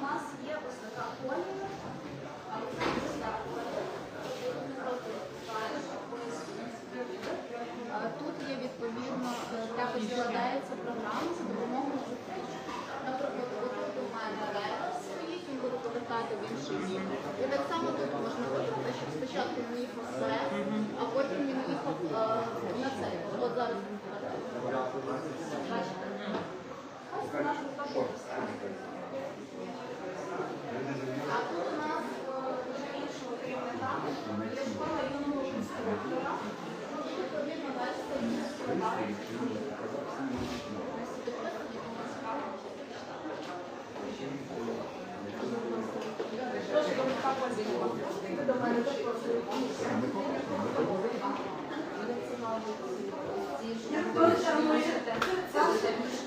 у нас є ось така колія. А Тут є відповідно е, також складається програма за допомогою зустрічі. Наприклад, отут у мене реверс стоїть, він буде повертати в інший бік. І так само тут можна вибрати, щоб спочатку він їхав вперед, а потім він їхав е, на цей. От зараз він вперед. Бачите? Ось це наш рукопис. А тут у нас е, вже іншого керівника, Ляшко районного інструктора. І відповідно версія інструктора.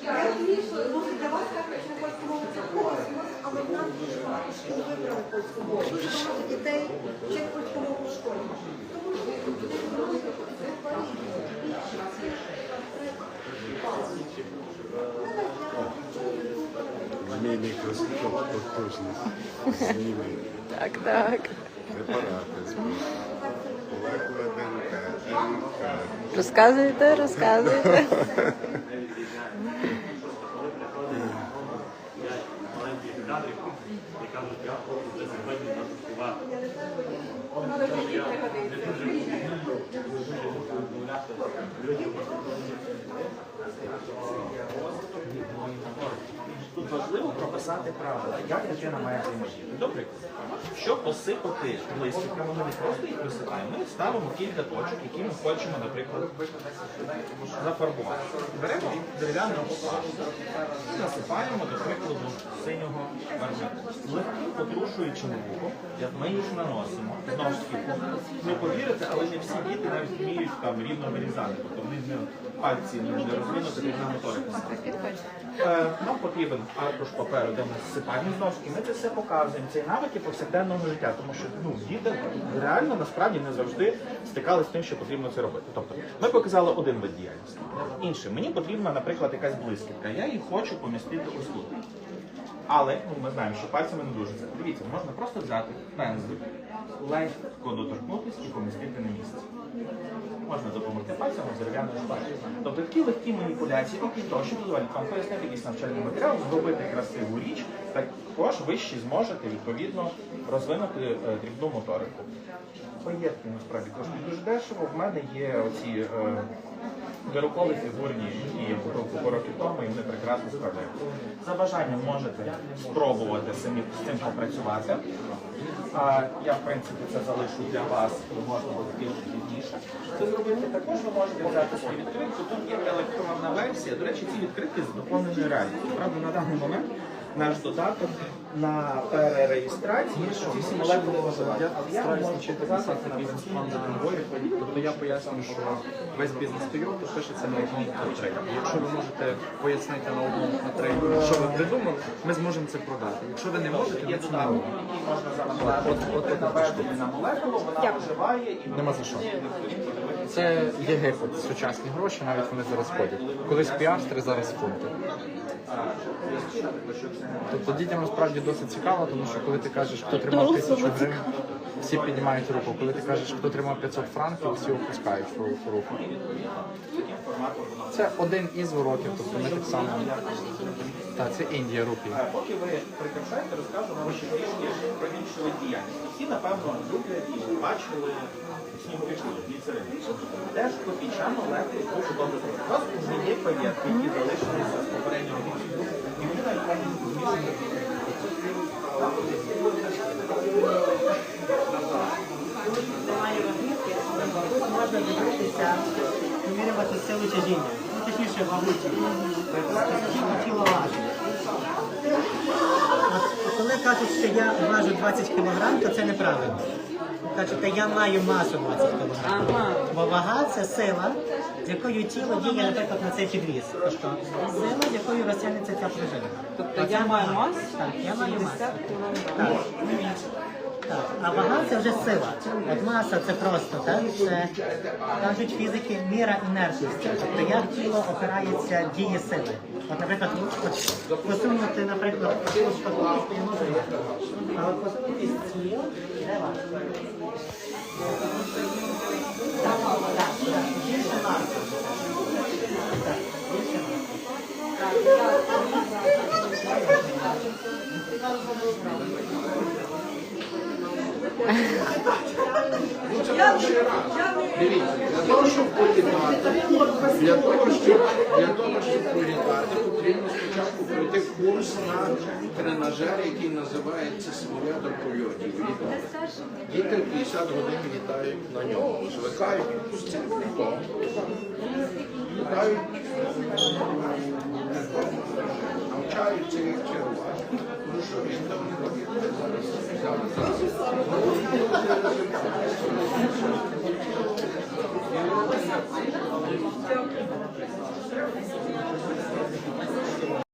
Я вийшла, може для вас також на польську мову це космос, але в нас в школі школи вибрали Тому що дітей польську мову в школі. Тому що дітей Змійний красоток потужність. Зніми. Так, так. Препарати. Молекула ДНК, РНК. Розказуйте, розказуйте. маленьких Тут важливо прописати правила, як дитина має взаємодіяти. Добре, щоб посипати листиками, ми не просто їх висипаємо, ми ставимо кілька точок, які ми хочемо, наприклад, зафарбувати. Беремо дерев'яну поплавку і насипаємо, до прикладу, синього барвника. Легким потрушуючим рухом, як ми їх наносимо, знову ж таки, не повірите, але не всі діти навіть вміють там рівно вирізати, тобто вони пальці не розвинути рівна моторика. Е, Нам потрібен аркуш паперу, де ми зсипаємо знову ж. Ми це все показуємо. Це навики повсякденного життя, тому що ну, діти реально насправді не завжди стикалися з тим, що потрібно це робити. Тобто ми показали один вид діяльності. Інший, мені потрібна, наприклад, якась блискітка. Я її хочу помістити ось тут. Але ну, ми знаємо, що пальцями не дуже це. Дивіться, можна просто взяти пензлик, легко доторкнутися і помістити на місце. Можна допомогти пальцями дерев'яною шпателем. Тобто такі легкі маніпуляції, окрім того, що дозволять вам пояснити якийсь навчальний матеріал, зробити красиву річ, також ви ще зможете відповідно розвинути е, дрібну моторику. Паєтки насправді коштують дуже дешево. В мене є оці е, вироколи фігурні, і купив років тому, і вони прекрасно справляються. За бажанням можете спробувати самі з цим попрацювати. А я, в принципі, це залишу для вас, можна буде більше пізніше. Це зробити також ви можете взяти свою відкритку. Тут є електронна версія. До речі, ці відкритки з доповненою реальністю. Правда, на даний момент наш додаток на перереєстрації, що всі молекули виживають. Але я можу показати на бізнес-план на наборі. Тобто я пояснюю, що весь бізнес Toyota пишеться на одному на І Якщо ви можете пояснити на одному трейді, що ви придумали, ми зможемо це продати. Якщо ви не можете, Є ми це не робимо. який можна завантажити. Наведення на молекулу, вона виживає і Нема за що. Це є гепот, сучасні гроші, навіть вони зараз ходять. Колись піастри, зараз фунти. Тобто дітям насправді досить цікаво, тому що коли ти кажеш, хто тримав тисячу гривень, всі піднімають руку. Коли ти кажеш, хто тримав 500 франків, всі опускають ру- руку. Це один із уроків, тобто ми так само. Так, це Індія рупі. Поки ви прикрашаєте, розкажу вам ще трішки про інші види діяльності. Всі, напевно, люблять і бачили сніговички, гліцерини. Теж копійчану легкість дуже добре зробити. У вас вже є паєтки, які залишилися з попереднього року. І вони навіть можуть змішати. немає розмітки, можна дивитися, вимірювати силу тяжіння. Ну, точніше, вагу. Скільки тіло важить. Коли кажуть, що я важу 20 кг, то це неправильно. Кажуть, «Та я маю масу 20 кг. Бо вага це сила, з якою тіло діє, наприклад, на цей підвіз. Тобто сила, з якою розтягнеться ця пружина. Тобто я маю масу? Так, я маю масу. Так. Так. Так, а вага це вже сила. От маса це просто, так? Це кажуть фізики міра інертності. Тобто як тіло опирається дії сили. От, наприклад, от, посунути, наприклад, я можу їхати. Стіл, де важко. Так, більше маси. Дивіться, для того, щоб політати, для того, щоб для того, щоб політати, потрібно спочатку пройти курс на тренажер, який називається симулятор польотів. Діти 50 годин літають на ньому, звикають з пультом, літають, навчаються їх керувати. Ну що, він там не робить зараз.